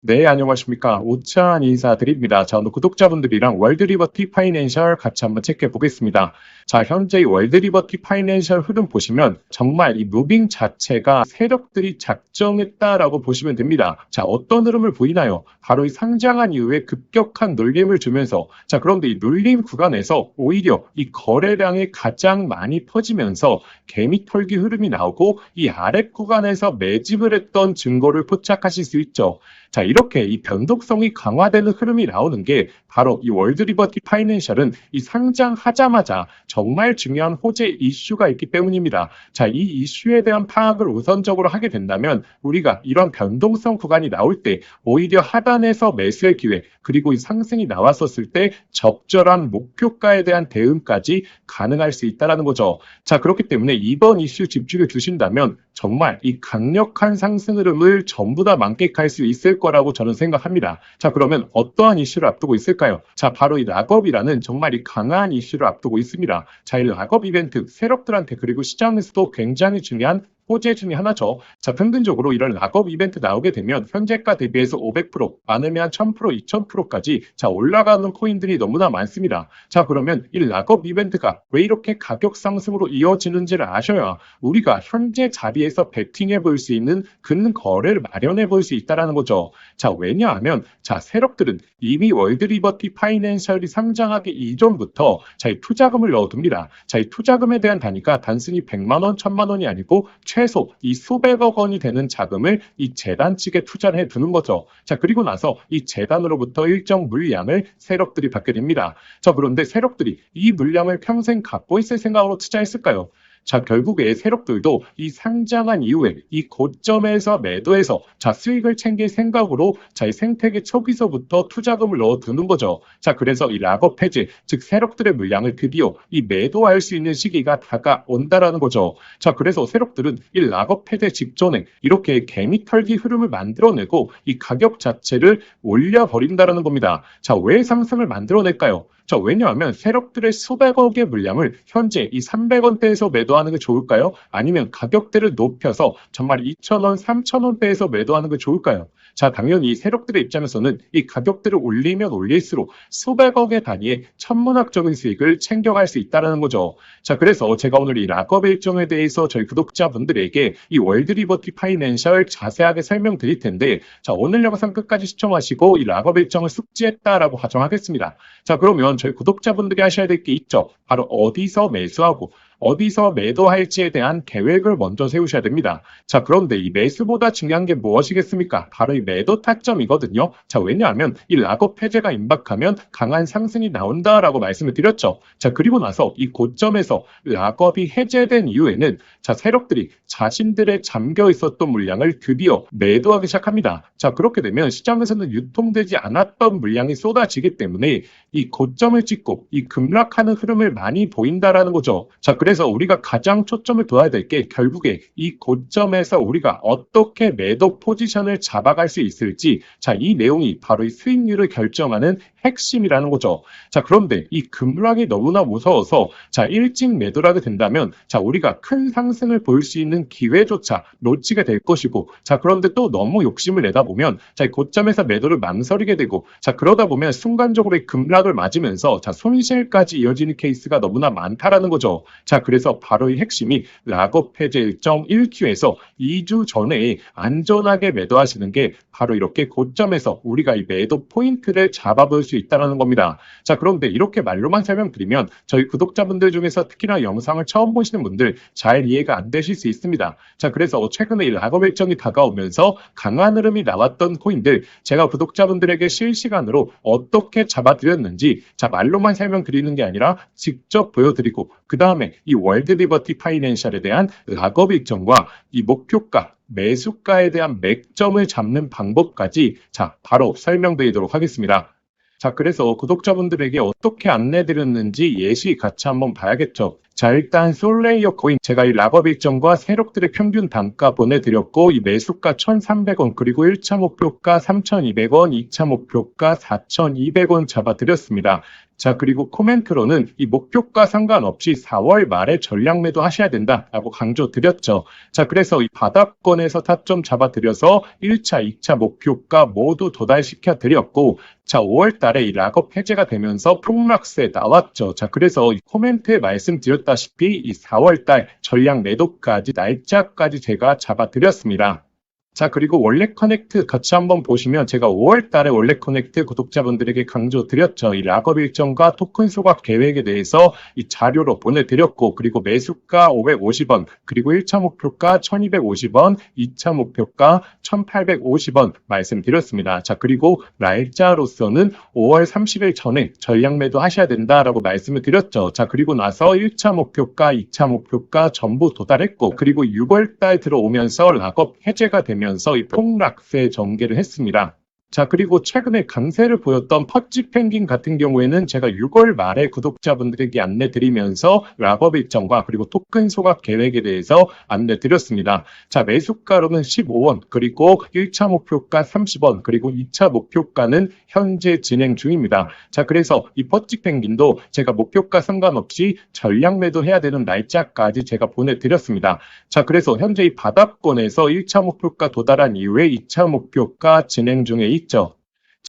네, 안녕하십니까. 오찬 인사드립니다. 자, 오늘 구독자분들이랑 월드리버티 파이낸셜 같이 한번 체크해 보겠습니다. 자, 현재 이 월드리버티 파이낸셜 흐름 보시면 정말 이 무빙 자체가 세력들이 작정했다라고 보시면 됩니다. 자, 어떤 흐름을 보이나요? 바로 이 상장한 이후에 급격한 놀림을 주면서 자, 그런데 이 놀림 구간에서 오히려 이 거래량이 가장 많이 퍼지면서 개미 털기 흐름이 나오고 이 아래 구간에서 매집을 했던 증거를 포착하실 수 있죠. 자, 이렇게 이 변동성이 강화되는 흐름이 나오는 게 바로 이 월드리버티 파이낸셜은 이 상장하자마자 정말 중요한 호재 이슈가 있기 때문입니다. 자, 이 이슈에 대한 파악을 우선적으로 하게 된다면 우리가 이런 변동성 구간이 나올 때 오히려 하단에서 매수의 기회 그리고 이 상승이 나왔었을 때 적절한 목표가에 대한 대응까지 가능할 수 있다라는 거죠. 자, 그렇기 때문에 이번 이슈 집중해 주신다면 정말 이 강력한 상승 흐름을 전부 다 만끽할 수 있을 거라고 저는 생각합니다. 자, 그러면 어떠한 이슈를 앞두고 있을까요? 자, 바로 이 락업이라는 정말 이 강한 이슈를 앞두고 있습니다. 자, 이 락업 이벤트 세력들한테 그리고 시장에서도 굉장히 중요한 호재 중에 하나죠. 자, 평균적으로 이런 락업 이벤트 나오게 되면 현재가 대비해서 500%, 많으면 1000%, 2000%까지 자, 올라가는 코인들이 너무나 많습니다. 자, 그러면 이 락업 이벤트가 왜 이렇게 가격 상승으로 이어지는지를 아셔야 우리가 현재 자리에서 베팅해 볼 수 있는 근 거래를 마련해 볼 수 있다라는 거죠. 자, 왜냐하면 자, 세력들은 이미 월드 리버티 파이낸셜이 상장하기 이전부터 자, 이 투자금을 넣어둡니다. 자, 이 투자금에 대한 단위가 단순히 100만 원, 1000만 원이 아니고 최소 이 수백억 원이 되는 자금을 이 재단 측에 투자를 해 두는 거죠. 자, 그리고 나서 이 재단으로부터 일정 물량을 세력들이 받게 됩니다. 자, 그런데 세력들이 이 물량을 평생 갖고 있을 생각으로 투자했을까요? 자, 결국에 세력들도 이 상장한 이후에 이 고점에서 매도해서 자, 수익을 챙길 생각으로 자, 이 생태계 초기서부터 투자금을 넣어두는 거죠. 자, 그래서 이 락업 해지, 즉 세력들의 물량을 드디어 이 매도할 수 있는 시기가 다가온다라는 거죠. 자, 그래서 세력들은 이 락업 해제 직전에 이렇게 개미 털기 흐름을 만들어내고 이 가격 자체를 올려버린다라는 겁니다. 자, 왜 상승을 만들어낼까요? 자, 왜냐하면 세력들의 수백억의 물량을 현재 이 300원대에서 매도하는 게 좋을까요? 아니면 가격대를 높여서 정말 2,000원, 3,000원대에서 매도하는 게 좋을까요? 자, 당연히 세력들의 입장에서는 이 가격대를 올리면 올릴수록 수백억의 단위의 천문학적인 수익을 챙겨갈 수 있다는 거죠. 자, 그래서 제가 오늘 이 락업 일정에 대해서 저희 구독자분들에게 이 월드리버티 파이낸셜 자세하게 설명드릴 텐데, 자, 오늘 영상 끝까지 시청하시고 이 락업 일정을 숙지했다라고 가정하겠습니다. 자, 그러면 저희 구독자분들이 하셔야 될 게 있죠. 바로 어디서 매수하고 어디서 매도할지에 대한 계획을 먼저 세우셔야 됩니다. 자, 그런데 이 매수보다 중요한 게 무엇이겠습니까? 바로 이 매도 타점이거든요. 자, 왜냐하면 이 락업 해제가 임박하면 강한 상승이 나온다라고 말씀을 드렸죠. 자, 그리고 나서 이 고점에서 락업이 해제된 이후에는 자, 세력들이 자신들의 잠겨 있었던 물량을 드디어 매도하기 시작합니다. 자, 그렇게 되면 시장에서는 유통되지 않았던 물량이 쏟아지기 때문에 이 고점을 찍고 이 급락하는 흐름을 많이 보인다라는 거죠. 자, 그래 서 우리가 가장 초점을 둬야 될 게 결국에 이 고점에서 우리가 어떻게 매도 포지션을 잡아갈 수 있을지. 자, 이 내용이 바로 이 수익률을 결정하는 핵심이라는 거죠. 자, 그런데 이 급락이 너무나 무서워서 자, 일찍 하게 된다면 자, 우리가 큰 상승을 볼수 있는 기회조차 놓치게 될 것이고 자, 그런데 또 너무 욕심을 내다 보면 자, 이 고점에서 매도를 망설이게 되고 자, 그러다 보면 순간적으로 이 급락을 맞으면서 자, 손실까지 이어지는 케이스가 너무나 많다라는 거죠. 자, 그래서 바로 이 핵심이 락업 해제 일정 1Q에서 2주 전에 안전하게 매도하시는 게 바로 이렇게 고점에서 우리가 이 매도 포인트를 잡아볼 수 있다는 겁니다. 자, 그런데 이렇게 말로만 설명드리면 저희 구독자분들 중에서 특히나 영상을 처음 보시는 분들 잘 이해가 안 되실 수 있습니다. 자, 그래서 최근에 이 락업 일정이 다가오면서 강한 흐름이 나왔던 코인들 제가 구독자분들에게 실시간으로 어떻게 잡아드렸는지 자, 말로만 설명드리는 게 아니라 직접 보여드리고 그 다음에 이 월드 리버티 파이낸셜에 대한 락업 일정과 이 목표가 매수가에 대한 맥점을 잡는 방법까지 자, 바로 설명드리도록 하겠습니다. 자, 그래서 구독자분들에게 어떻게 안내드렸는지 예시 같이 한번 봐야겠죠. 자, 일단 솔레이어 코인 제가 이 락업 일정과 세력들의 평균 단가 보내드렸고 이 매수가 1,300원 그리고 1차 목표가 3,200원, 2차 목표가 4,200원 잡아드렸습니다. 자, 그리고 코멘트로는 이 목표가 상관없이 4월 말에 전량 매도 하셔야 된다라고 강조 드렸죠. 자, 그래서 이 바닥권에서 타점 잡아드려서 1차, 2차 목표가 모두 도달시켜 드렸고, 자, 5월 달에 이 락업 해제가 되면서 폭락세 나왔죠. 자, 그래서 이 코멘트에 말씀드렸다시피 이 4월 달 전량 매도까지 날짜까지 제가 잡아드렸습니다. 자, 그리고 원래 커넥트 같이 한번 보시면 제가 5월 달에 원래 커넥트 구독자분들에게 강조 드렸죠. 이 락업 일정과 토큰 소각 계획에 대해서 이 자료로 보내드렸고, 그리고 매수가 550원, 그리고 1차 목표가 1250원, 2차 목표가 1850원 말씀드렸습니다. 자, 그리고 날짜로서는 5월 30일 전에 전량 매도 하셔야 된다라고 말씀을 드렸죠. 자, 그리고 나서 1차 목표가, 2차 목표가 전부 도달했고, 그리고 6월 달 들어오면서 락업 해제가 되면 서 이 폭락세 전개를 했습니다. 자, 그리고 최근에 강세를 보였던 퍼지 펭귄 같은 경우에는 제가 6월 말에 구독자분들에게 안내 드리면서 락업 일정과 그리고 토큰 소각 계획에 대해서 안내 드렸습니다. 자, 매수가로는 15원, 그리고 1차 목표가 30원, 그리고 2차 목표가는 현재 진행 중입니다. 자, 그래서 이 퍼지 펭귄도 제가 목표가 상관없이 전량 매도해야 되는 날짜까지 제가 보내드렸습니다. 자, 그래서 현재 이 바닥권에서 1차 목표가 도달한 이후에 2차 목표가 진행 중에 있죠.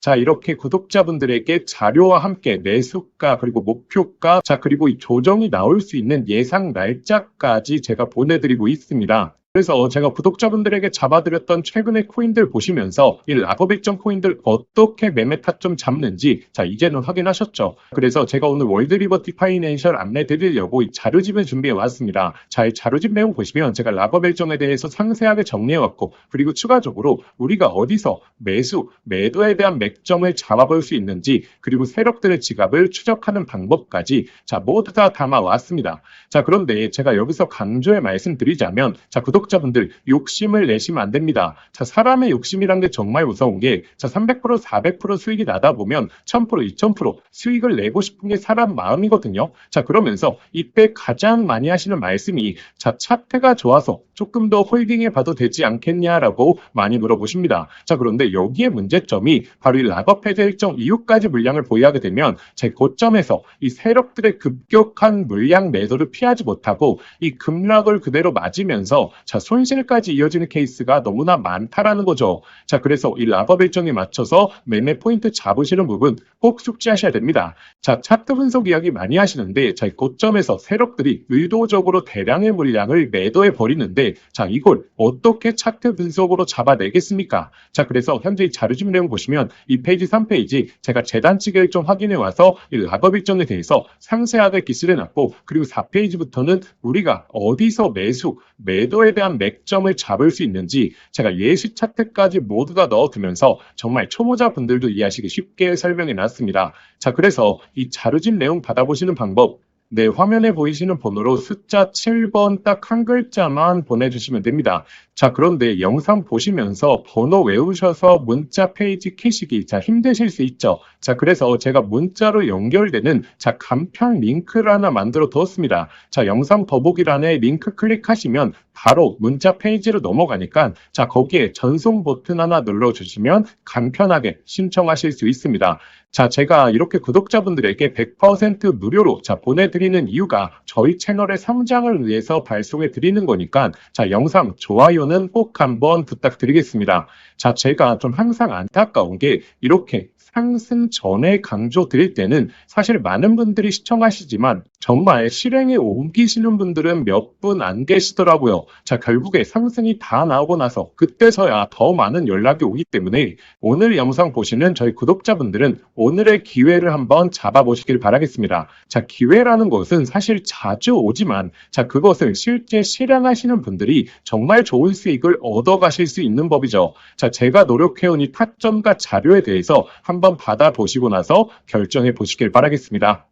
자, 이렇게 구독자분들에게 자료와 함께 매수가 그리고 목표가 자, 그리고 이 조정이 나올 수 있는 예상 날짜까지 제가 보내드리고 있습니다. 그래서 제가 구독자분들에게 잡아드렸던 최근의 코인들 보시면서 이 일정 코인들 어떻게 매매 타점 잡는지 자 이제는 확인하셨죠. 그래서 제가 오늘 월드리버티 파이낸셜 안내 드리려고 이 자료집을 준비해 왔습니다. 자, 이 자료집 내용 보시면 제가 일정에 대해서 상세하게 정리해 왔고 그리고 추가적으로 우리가 어디서 매수, 매도에 대한 맥점을 잡아볼 수 있는지 그리고 세력들의 지갑을 추적하는 방법까지 자 모두 다 담아 왔습니다. 자 그런데 제가 여기서 강조해 말씀드리자면 자 구독 자분들 욕심을 내시면 안 됩니다. 자 사람의 욕심이란 게 정말 무서운 게 자 300% 400% 수익이 나다 보면 1000% 2000% 수익을 내고 싶은 게 사람 마음이거든요. 자 그러면서 이때 가장 많이 하시는 말씀이 자 차트가 좋아서 조금 더 홀딩해 봐도 되지 않겠냐라고 많이 물어보십니다. 자 그런데 여기에 문제점이 바로 이 락업 해제 일정 이후까지 물량을 보유하게 되면 제 고점에서 이 세력들의 급격한 물량 매도를 피하지 못하고 이 급락을 그대로 맞으면서 자 손실까지 이어지는 케이스가 너무나 많다라는 거죠. 자 그래서 이 락업 일정에 맞춰서 매매 포인트 잡으시는 부분 꼭 숙지하셔야 됩니다. 자 차트 분석 이야기 많이 하시는데 자 고점에서 세력들이 의도적으로 대량의 물량을 매도해 버리는데 자 이걸 어떻게 차트 분석으로 잡아내겠습니까? 자 그래서 현재 이 자료집 내용 보시면 이 페이지 3페이지 제가 재단 측에 일정 확인해 와서 이 락업 일정에 대해서 상세하게 기술해 놨고 그리고 4페이지부터는 우리가 어디서 매수, 매도에 대한 맥점을 잡을 수 있는지 제가 예시 차트까지 모두 다 넣어두면서 정말 초보자 분들도 이해하시기 쉽게 설명해 놨습니다. 자 그래서 이 자료집 내용 받아보시는 방법 네, 화면에 보이시는 번호로 숫자 7번 딱 한 글자만 보내주시면 됩니다. 자, 그런데 영상 보시면서 번호 외우셔서 문자 페이지 캐시기, 자, 힘드실 수 있죠. 자, 그래서 제가 문자로 연결되는, 자, 간편 링크를 하나 만들어 두었습니다. 자, 영상 더보기란에 링크 클릭하시면 바로 문자 페이지로 넘어가니까, 자, 거기에 전송 버튼 하나 눌러주시면 간편하게 신청하실 수 있습니다. 자, 제가 이렇게 구독자분들에게 100% 무료로 자, 보내드 리는 이유가 저희 채널의 성장을 위해서 발송해 드리는 거니까 자, 영상 좋아요는 꼭 한번 부탁드리겠습니다. 자, 제가 좀 항상 안타까운 게 이렇게 상승 전에 강조 드릴 때는 사실 많은 분들이 시청하시지만 정말 실행에 옮기시는 분들은 몇 분 안 계시더라고요. 자, 결국에 상승이 다 나오고 나서 그때서야 더 많은 연락이 오기 때문에 오늘 영상 보시는 저희 구독자분들은 오늘의 기회를 한번 잡아보시길 바라겠습니다. 자, 기회라 는 것은 사실 자주 오지만 자, 그것을 실제 실행하시는 분들이 정말 좋은 수익을 얻어가실 수 있는 법이죠. 자, 제가 노력해온 이 타점과 자료에 대해서 한번 받아보시고 나서 결정해 보시길 바라겠습니다.